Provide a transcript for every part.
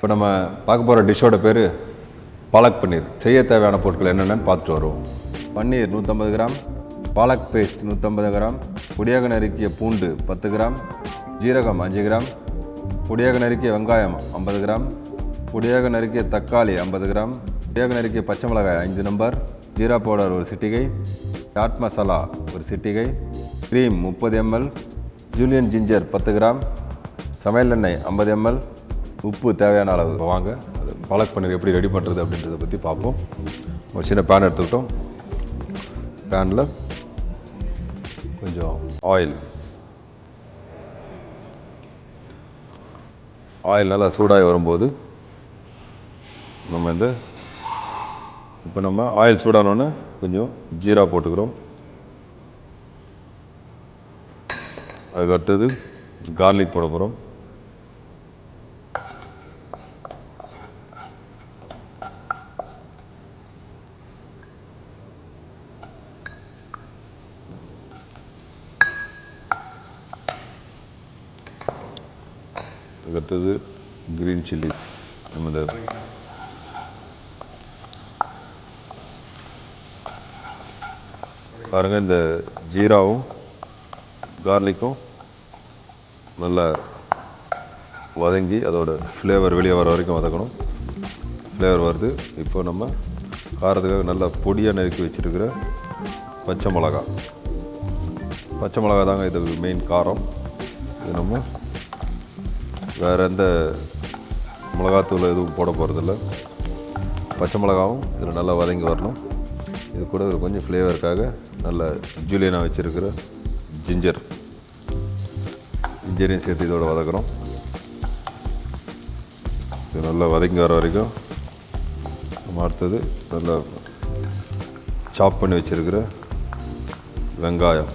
இப்போ நம்ம பார்க்க போகிற டிஷ்ஷோட பேர் பாலக் பன்னீர். செய்ய தேவையான பொருட்கள் என்னென்னு பார்த்துட்டு வருவோம். பன்னீர் நூற்றம்பது கிராம் பாலக் பேஸ்ட் நூற்றம்பது கிராம் பொடியாக நறுக்கிய பூண்டு பத்து கிராம் ஜீரகம் அஞ்சு கிராம் பொடியாக நறுக்கிய வெங்காயம் ஐம்பது கிராம் பொடியாக நறுக்கிய தக்காளி ஐம்பது கிராம் பொடியாக நறுக்கிய பச்சை மிளகாய் அஞ்சு நம்பர் ஜீரா பவுடர் ஒரு சிட்டிகை சாட் மசாலா ஒரு சிட்டிகை க்ரீம் முப்பது எம்எல் ஜூலியன் ஜிஞ்சர் பத்து கிராம் சமையல் எண்ணெய் ஐம்பது எம்எல் உப்பு தேவையான அளவு. வாங்க. அது பாலக் பன்னீர் எப்படி ரெடி பண்ணுறது அப்படின்றத பற்றி பார்ப்போம். ஒரு சின்ன பேன் எடுத்துக்கிட்டோம். பேனில் கொஞ்சம் ஆயில் ஆயில் நல்லா சூடாகி வரும்போது நம்ம இந்த இப்போ நம்ம ஆயில் சூடானோடனே கொஞ்சம் ஜீரா போட்டுக்கிறோம். அதுக்கு அடுத்தது கார்லிக் போட போகிறோம் அடுத்தது க்ரீன் சில்லிஸ் நம்ம இந்த பாருங்கள் இந்த ஜீராவும் கார்லிக்கும் நல்லா வதங்கி அதோட ஃப்ளேவர் வெளியே வர வரைக்கும் வதக்கணும். ஃப்ளேவர் வருது. இப்போ நம்ம காரத்துக்காக நல்லா பொடியாக நறுக்கி வச்சுருக்கிற பச்சை மிளகா. பச்சை மிளகா தாங்க இது மெயின் காரம். இது நம்ம வேறு எந்த மிளகாத்தூள் எதுவும் போட போகிறதில்ல பச்சை மிளகாவும் இதில் நல்லா வதங்கி வரணும். இது கூட ஒரு கொஞ்சம் ஃப்ளேவருக்காக நல்ல ஜூலியனாக வச்சுருக்கிற ஜிஞ்சர் ஜிஞ்சரையும் சேர்த்து இதோட வதக்குறோம். இது நல்லா வதங்கி வர வரைக்கும் நம்ம அடுத்தது நல்லா சாப் பண்ணி வச்சுருக்கிற வெங்காயம்.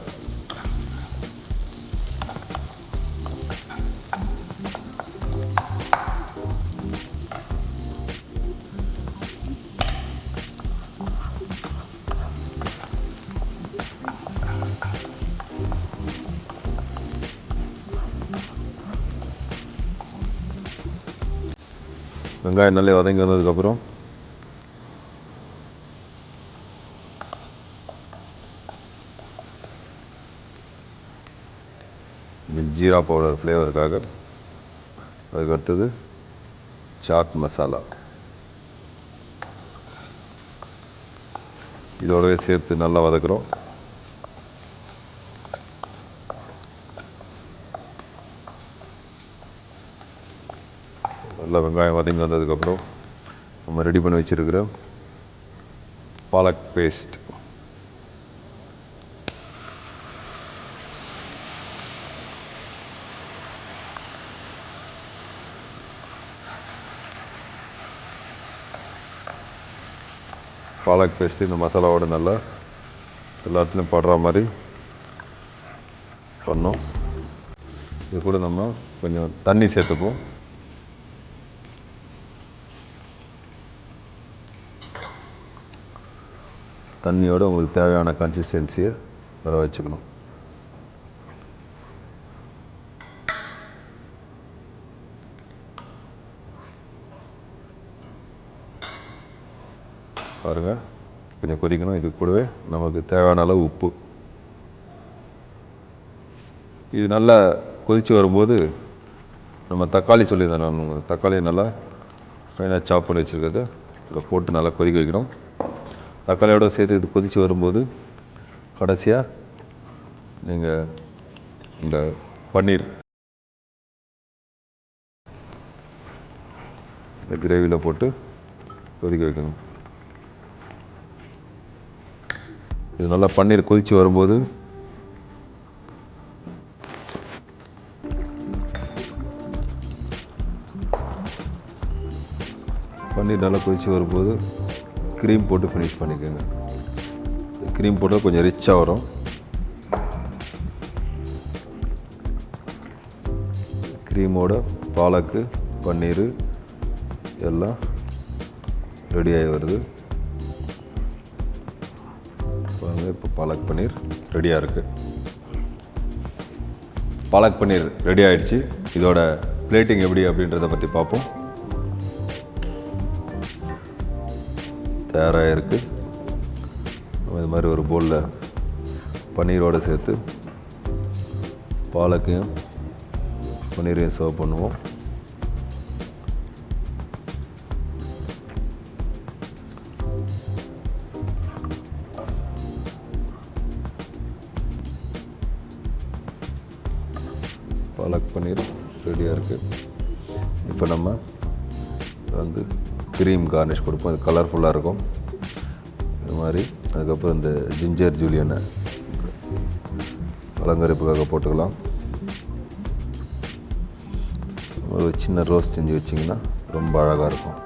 வெங்காயம் நல்லா வதங்கி வந்ததுக்கப்புறம் ஜீரா பவுடர் ஃப்ளேவருக்காக அதுக்கு அடுத்தது சாட் மசாலா. இதோடவே சேர்த்து நல்லா வதக்குறோம். நல்லா வெங்காயம் வதங்கி வந்ததுக்கப்புறம் நம்ம ரெடி பண்ணி வச்சுருக்கிற பாலக் பேஸ்ட். பாலக் பேஸ்ட் இந்த மசாலாவோட நல்லா எல்லாத்துலேயும் படுற மாதிரி பண்ணோம். இது கூட நம்ம கொஞ்சம் தண்ணி சேர்த்துப்போம். தண்ணியோடு உங்களுக்கு தேவையான கன்சிஸ்டன்சியை வர வச்சுக்கணும். பாருங்கள் கொஞ்சம் கொதிக்கணும். இது கூடவே நமக்கு தேவையான அளவு உப்பு. இது நல்லா கொதித்து வரும்போது நம்ம தக்காளி சொல்லியிருந்தேன் நான் தக்காளியை நல்லா ஃபைனாக சாப் பண்ணி வச்சுருக்கிறத இதில் போட்டு நல்லா கொதிக்க வைக்கணும். தக்காளியோட சேர்த்து இது கொதித்து வரும்போது கடைசியாக நீங்கள் இந்த பன்னீர். இந்த கிரேவியில் போட்டு கொதிக்க வைக்கணும். இது நல்லா பன்னீர் கொதித்து வரும்போது பன்னீர் நல்லா கொதித்து வரும்போது க்ரீம் போட்டு ஃபினிஷ் பண்ணிக்கோங்க. க்ரீம் போட்டால் கொஞ்சம் ரிச்சாக வரும். க்ரீமோட பாலக்கு பன்னீர் எல்லாம் ரெடி ஆகி வருது. இப்போ பாலக் பன்னீர் ரெடியாக இருக்குது பாலக் பன்னீர் ரெடி ஆகிடுச்சு இதோட பிளேட்டிங் எப்படி அப்படின்றத பற்றி பார்ப்போம். தயாராக இருக்குது இது மாதிரி ஒரு போலில் பன்னீரோடு சேர்த்து பாலக்கையும் பன்னீரையும் சர்வ் பண்ணுவோம். பாலக் பன்னீர் ரெடியாக இருக்குது இப்போ நம்ம வந்து க்ரீம் கார்னிஷ் கொடுப்போம். இது கலர்ஃபுல்லாக இருக்கும். இது மாதிரி. அதுக்கப்புறம் இந்த ஜிஞ்சர் ஜூலியனை அலங்கரிப்புக்காக போட்டுக்கலாம். ஒரு சின்ன ரோஸ் செஞ்சு வச்சிங்கன்னா ரொம்ப அழகாக இருக்கும்.